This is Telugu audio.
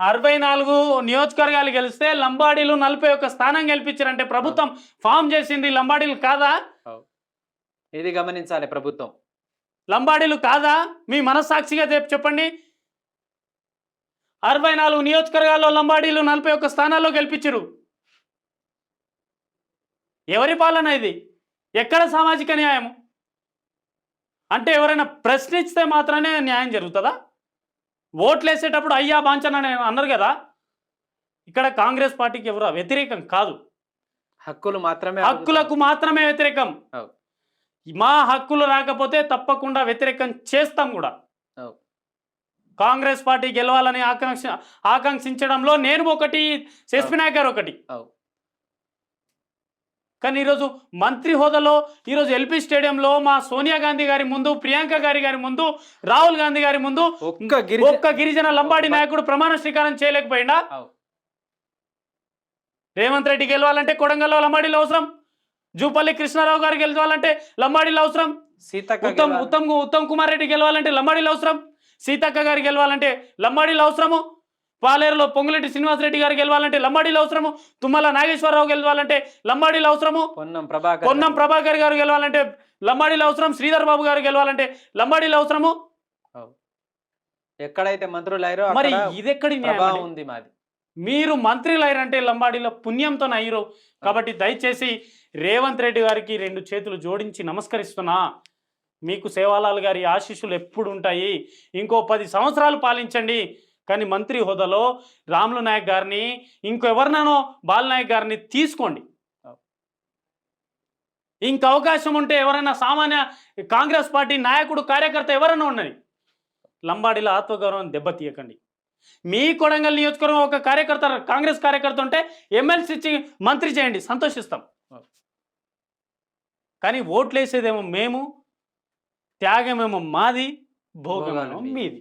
అరవై నాలుగు నియోజకవర్గాలు గెలిస్తే లంబాడీలు నలభై ఒక్క స్థానం గెలిపించారంటే ప్రభుత్వం ఫామ్ చేసింది లంబాడీలు కాదా? ఇది గమనించాలి ప్రభుత్వం. లంబాడీలు కాదా? మీ మనస్సాక్షిగా చెప్- చెప్పండి. అరవై నాలుగు నియోజకవర్గాల్లో లంబాడీలు నలభై ఒక్క స్థానాల్లో గెలిపించరు. ఎవరి పాలన ఇది? ఎక్కడ సామాజిక న్యాయం అంటే ఎవరైనా ప్రశ్నిస్తే మాత్రమే న్యాయం జరుగుతుందా? ఓట్లు వేసేటప్పుడు అయ్యా బాంచన అని అన్నారు కదా ఇక్కడ కాంగ్రెస్ పార్టీకి ఎవరు వ్యతిరేకం కాదు హక్కులు మాత్రమే హక్కులకు మాత్రమే వ్యతిరేకం. మా హక్కులు రాకపోతే తప్పకుండా వ్యతిరేకం చేస్తాం కూడా. కాంగ్రెస్ పార్టీ గెలవాలని ఆకాంక్ష ఆకాంక్షించడంలో నేను ఒకటి శశి నాయక్ గారు ఒకటి. కానీ ఈరోజు మంత్రి హోదాలో ఈరోజు ఎల్పి స్టేడియంలో మా సోనియా గాంధీ గారి ముందు ప్రియాంక గారి గారి ముందు రాహుల్ గాంధీ గారి ముందు ఒక్క గిరిజ ఒక్క గిరిజన లంబాడి నాయకుడు ప్రమాణ స్వీకారం చేయలేకపోయిందా అవు. రేవంత్ రెడ్డి గెలవాలంటే కొడంగల్లో లంబాడీలు అవసరం జూపల్లి కృష్ణారావు గారు గెలవాలంటే లంబాడీలు అవసరం ఉత్తమ్. ఉత్తమ్ ఉత్తమ్ కుమార్ రెడ్డి గెలవాలంటే లంబాడీలు అవసరం సీతక్క గారు గెలవాలంటే లంబాడీలు అవసరము పాలేరులో పొంగులెట్టి శ్రీనివాసరెడ్డి గారు గెలవాలంటే లంబాడీలు అవసరము తుమ్మల నాగేశ్వరరావు గెలవాలంటే లంబాడీలు అవసరము పొన్నం ప్రభాకర్ పొన్నం ప్రభాకర్ గారు గెలవాలంటే లంబాడీలు అవసరం శ్రీధర్ బాబు గారు గెలవాలంటే లంబాడీలు అవసరము. ఎక్కడైతే మంత్రులు అయ్యారో మరి ప్రభావం అండి? ఉంది మాది. మీరు మంత్రులు అయ్యారంటే లంబాడీల పుణ్యంతో అయ్యారు. కాబట్టి దయచేసి రేవంత్ రెడ్డి గారికి రెండు చేతులు జోడించి నమస్కరిస్తున్నా. మీకు సేవాలాల్ గారి ఆశీస్సులు ఎప్పుడు ఉంటాయి? ఇంకో పది సంవత్సరాలు పాలించండి. కానీ మంత్రి హోదాలో రాములు నాయక్ గారిని ఇంకెవరినో బాలనాయక్ గారిని తీసుకోండి. ఇంక అవకాశం ఉంటే ఎవరైనా సామాన్య కాంగ్రెస్ పార్టీ నాయకుడు కార్యకర్త ఎవరైనా ఉండని లంబాడీల ఆత్మగౌరవం దెబ్బతీయకండి. మీ కొడంగల్ నియోజకవర్గం ఒక కార్యకర్త కాంగ్రెస్ కార్యకర్త ఉంటే ఎమ్మెల్సీ ఇచ్చి మంత్రి చేయండి సంతోషిస్తాం. కానీ ఓట్లు వేసేదేమో మేము త్యాగమేమో మాది భోగమేమో. మీది.